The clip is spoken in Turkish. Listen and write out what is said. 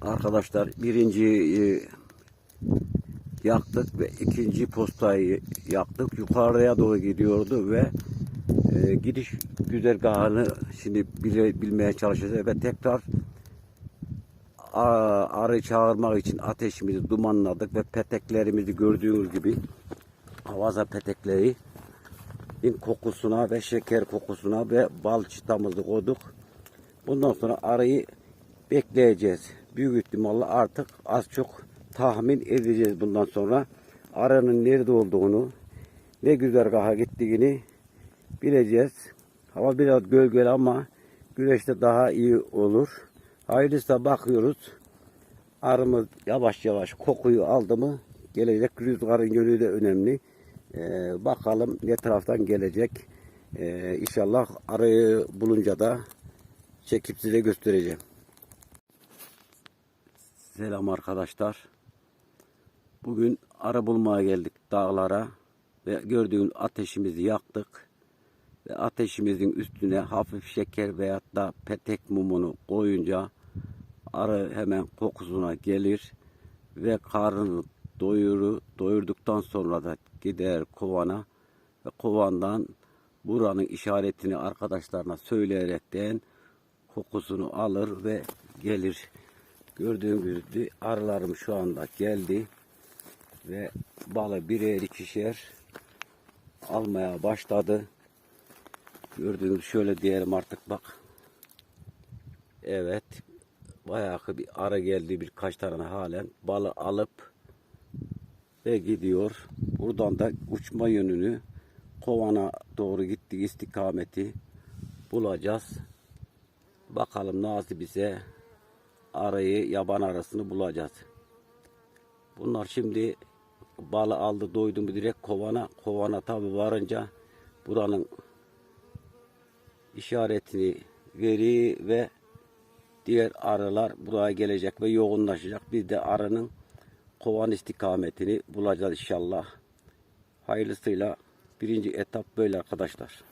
Arkadaşlar birinci e, yaktık ve ikinci postayı yaktık. Yukarıya doğru gidiyordu ve e, gidiş güzergahını şimdi bile, bilmeye çalışacağız ve tekrar arı çağırmak için ateşimizi dumanladık ve peteklerimizi gördüğünüz gibi havaza petekleri kokusuna ve şeker kokusuna ve bal çıtamızı koyduk. Bundan sonra arıyı bekleyeceğiz. Büyük ihtimalle artık az çok tahmin edeceğiz bundan sonra. Arının nerede olduğunu, ne güzergaha gittiğini bileceğiz. Hava biraz gölgeli ama güneşte daha iyi olur. Hayırlısı bakıyoruz. Arımız yavaş yavaş kokuyu aldı mı gelecek. Rüzgarın yönü de önemli. Ee, bakalım ne taraftan gelecek. Ee, inşallah arıyı bulunca da çekip size göstereceğim. Selam arkadaşlar. Bugün arı bulmaya geldik dağlara ve gördüğünüz ateşimizi yaktık ve ateşimizin üstüne hafif şeker veyahut da petek mumunu koyunca arı hemen kokusuna gelir ve karnını doyuru, doyurduktan sonra da gider kovana ve kovandan buranın işaretini arkadaşlarına söyleyerekten kokusunu alır ve gelir. Gördüğünüz gibi arılarım şu anda geldi ve balı birer ikişer almaya başladı. Gördüğünüz şöyle diyelim artık bak. Evet. Bayağı bir arı geldi birkaç tane halen. Balı alıp ve gidiyor. Buradan da uçma yönünü kovana doğru gittiği istikameti bulacağız. Bakalım nasıl bize arayı yaban arasını bulacağız. Bunlar şimdi balı aldı doydu mu direkt kovana. Kovana tabi varınca buranın işaretini veri ve diğer arılar buraya gelecek ve yoğunlaşacak. Biz de arının kovan istikametini bulacağız inşallah. Hayırlısıyla birinci etap böyle arkadaşlar.